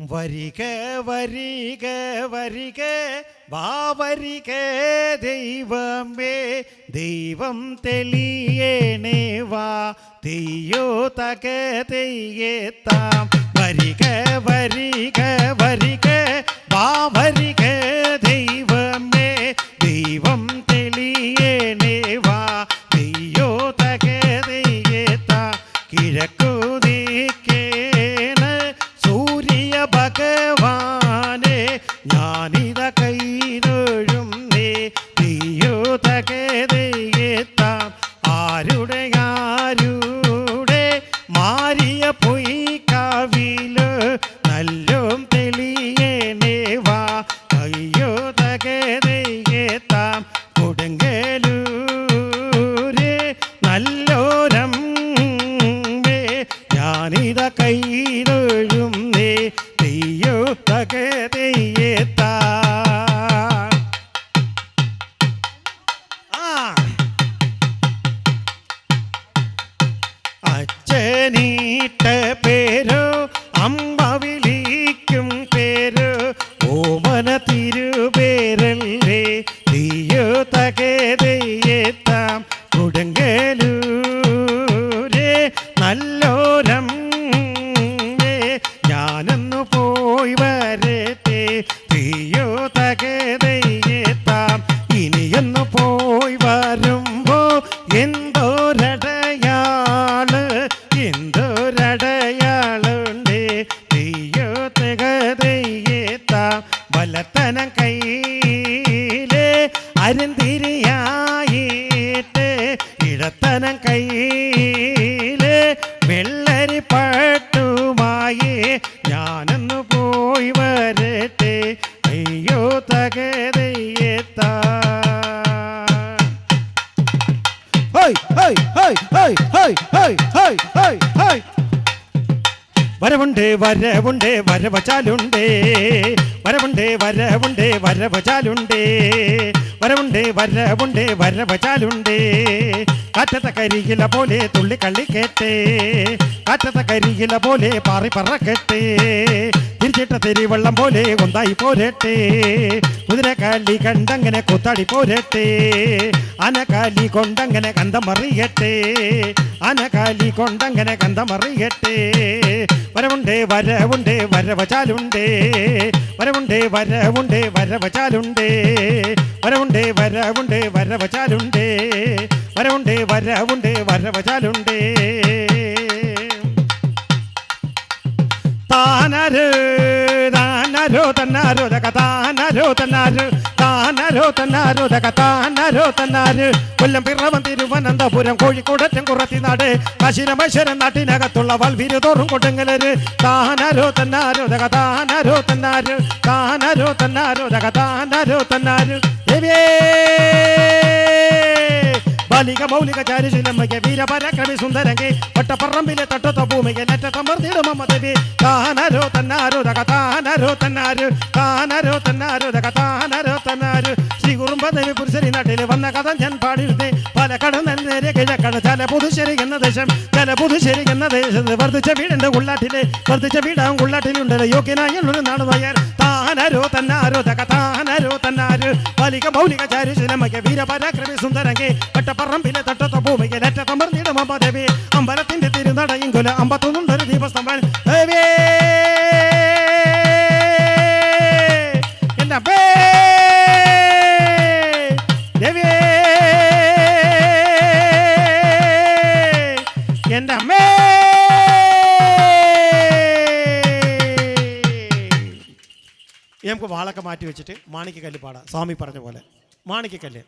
വരിക വരിക വരിക. വാ വരിക ദൈവമേ. ദൈവം തെളിയേണേ വാ. തെയ്യോ തക തെയ്യേത്താം വരിക വരിക വരിക. വാ വരിക ദൈവമേ. ദൈവം തെളിയേണേ വാ. തെയ്യോ തക തെയ്യേത്താം കിഴക്കുതിക്കേണ് മനിത കൈരൊഴും നേ തെയ്യൊത്തകെ തെയ്യത്താ അച്ഛനീട്ട പേരോ അമ്മ പേരോ ഓമന തിരുപേരല്ലേ നീയോ തെയ്യത്ത ഞാനൊന്നു പോയി വരട്ടെ. തീയോ തകതയെത്താം. ഇനിയൊന്നു പോയി വരുമ്പോ എന്തോരടയാൾ എന്തോരടയാളുണ്ട്. തീയോ തകതയെത്താം. വലത്തനം കയ്യിലെ അരുന്തിരിയായിട്ട് ഇടത്തനം കയ്യിൽ വരവുണ്ട് വരവുണ്ട് വരവചാലുണ്ടേ. വരവുണ്ട് വരവുണ്ട് വരവചാലുണ്ടേ. വരവുണ്ട് വരവുണ്ട് വരവചാലുണ്ടേ. കാറ്റത്ത കരിയില പോലെ തുള്ളി കേട്ടേ. കാറ്റത്ത പോലെ പാറി പറക്കട്ടെ തിരിച്ചിട്ട തിരിവെള്ളം പോലെ കൊന്തായി പോരട്ടെ. കുതിരക്കാലി കണ്ടങ്ങനെ കൊത്താടി പോരട്ടെ. അനക്കാലി കൊണ്ടങ്ങനെ കന്തമറിയട്ടെ അനക്കാലി കൊണ്ടങ്ങനെ കന്തമറിയട്ടെ വരവുണ്ട് വരവുണ്ട് വരവചാലുണ്ട്. വരവുണ്ട് വരവുണ്ട് വരവചാലുണ്ട്. വരവുണ്ട് വരവുണ്ട് വരവചാലുണ്ട്. വരവുണ്ട് വരവുണ്ട് വരവചാലുണ്ട്. താനര് తన్నారు തന്നാര് കൊല്ലം പിറവം തിരുവനന്തപുരം കോഴിക്കോടറ്റം കുറത്തിനാട് കാശിരമേശ്വരം നാട്ടിനകത്തുള്ള വൽവിരു തോറും കൊടുങ്ങലര്. താനരോ തന്നാരോ താനരോ തന്നാര് താനരോ തന്നാരോ താനരോ തന്നാര് ബാലിക മൗലിക ചാരുശീലമ്മയ്ക്ക് വീരപരാക്രമി സുന്ദരങ്കി. ഒട്ടപ്പറമ്പിലെ തട്ടത്ത ഭൂമിക്ക് നെറ്റ തമർന്നിടും ദേവി. താനരോ തന്നാരോ ദക താനരോ തന്നാരു. താനരോ തന്നാരോ ദക താനരോ തന്നാരു. ശ്രീ കുറുമ്പദേവി പുരുഷരി നാട്ടിൽ വന്ന കഥ ഞാൻ പാടിയിരുന്നേ പാലക്കാട് നേരെ കിഴക്കട ചില പുതുശ്ശേരി എന്ന ദേശം. ചല പുതുശ്ശേരി എന്ന ദേശത്ത് വർദ്ധിച്ച വീടുണ്ട് ഉള്ളാട്ടിലെ. വർദ്ധിച്ച വീടാകും ഉള്ളാട്ടിലുണ്ടല്ലോ. യോഗ്യനായ ഒരു നാട് വയ്യാൻ താനരോ തന്നാരോ തന്നാരോ തകതാനാരോ തന്നാര്? വലിക മൗലിക ചാരുശിലമയ വീരപരാക്രമി സുന്ദരങ്കി പട്ടപ്പറമ്പിലെ തട്ടത്ത ഭൂമിയിൽ അറ്റത്തമർന്നിടും അമ്പതവേ അമ്പലത്തിന്റെ തിരുനടയും കൊല അമ്പത്തൊന്നുണ്ടൊരു ദീപസ്തംഭൻ നമുക്ക് വാളൊക്കെ മാറ്റി വെച്ചിട്ട് മാണിക്കക്കല്ല് പാടാം. സ്വാമി പറഞ്ഞ പോലെ. മാണിക്കക്കല്ല്?